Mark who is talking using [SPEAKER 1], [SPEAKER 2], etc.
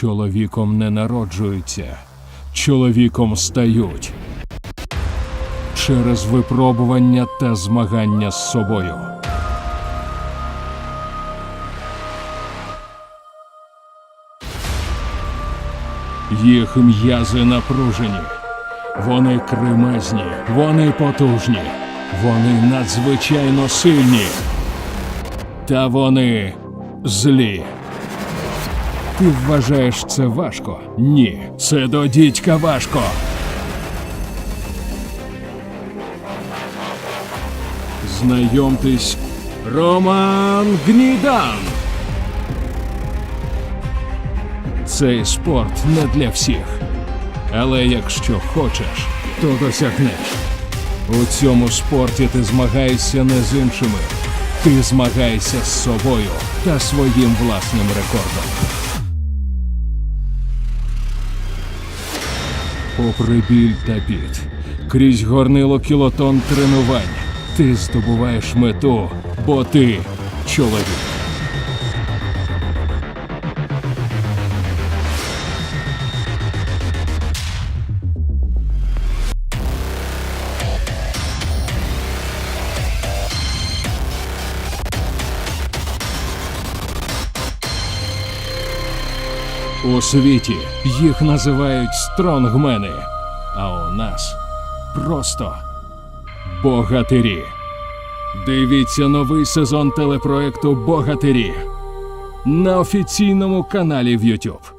[SPEAKER 1] Чоловіком не народжуються, чоловіком стають через випробування та змагання з собою. Їх м'язи напружені. Вони кремезні, вони потужні, вони надзвичайно сильні. Та вони злі. Ти вважаєш це важко? Ні, це до дідька важко. Знайомтесь, Роман Гнідан. Цей спорт не для всіх. Але якщо хочеш, то досягнеш. У цьому спорті ти змагаєшся не з іншими. Ти змагаєшся з собою та своїм власним рекордом. Попри біль та піт, крізь горнило кілотон тренувань, ти здобуваєш мету, бо ти чоловік. У світі їх називають стронгмени, а у нас просто богатирі. Дивіться новий сезон телепроекту Богатирі на офіційному каналі в YouTube.